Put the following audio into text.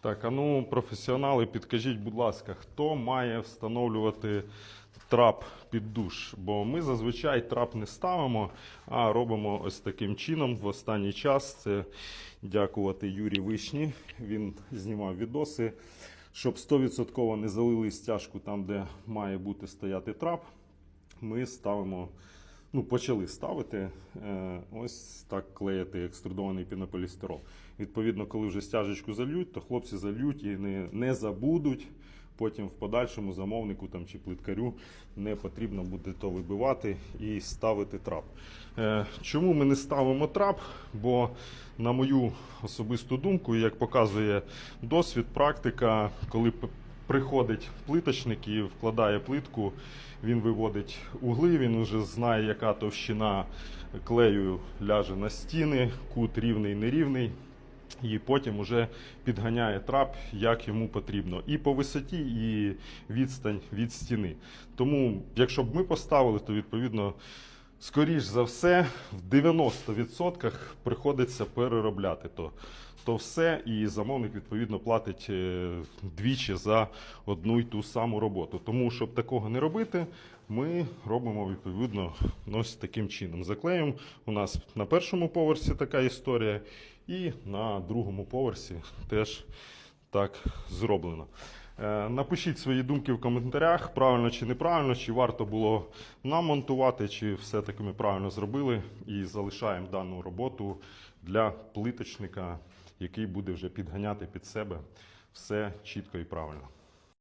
Так, а ну, професіонали, підкажіть, будь ласка, хто має встановлювати трап під душ? Бо ми зазвичай трап не ставимо, а робимо ось таким чином. В останній час це дякувати Юрі Вишні. Він знімав відоси, щоб 100% не залили стяжку там, де має бути стояти трап. Ми ставимо ну, почали ставити е, ось так клеїти екструдований пінополістирол. Відповідно, коли вже стяжечку зальють, то хлопці зальють і не, не забудуть. Потім в подальшому замовнику там, чи плиткарю не потрібно буде то вибивати і ставити трап. Е, чому ми не ставимо трап? Бо, на мою особисту думку, як показує досвід, практика, коли приходить плиточник і вкладає плитку, він виводить угли, він вже знає, яка товщина клею ляже на стіни, кут рівний, нерівний. І потім уже підганяє трап, як йому потрібно. І по висоті, і відстань від стіни. Тому, якщо б ми поставили, то відповідно, скоріш за все, в 90% приходиться переробляти то, то все, і замовник відповідно платить е, двічі за одну й ту саму роботу. Тому, щоб такого не робити, ми робимо відповідно ось таким чином. Заклеїмо. У нас на першому поверсі така історія, і на другому поверсі теж так зроблено. Е, Напишіть свої думки в коментарях, правильно чи неправильно, чи варто було нам монтувати, чи все-таки ми правильно зробили і залишаємо дану роботу для плиточника, який буде вже підганяти під себе все чітко і правильно.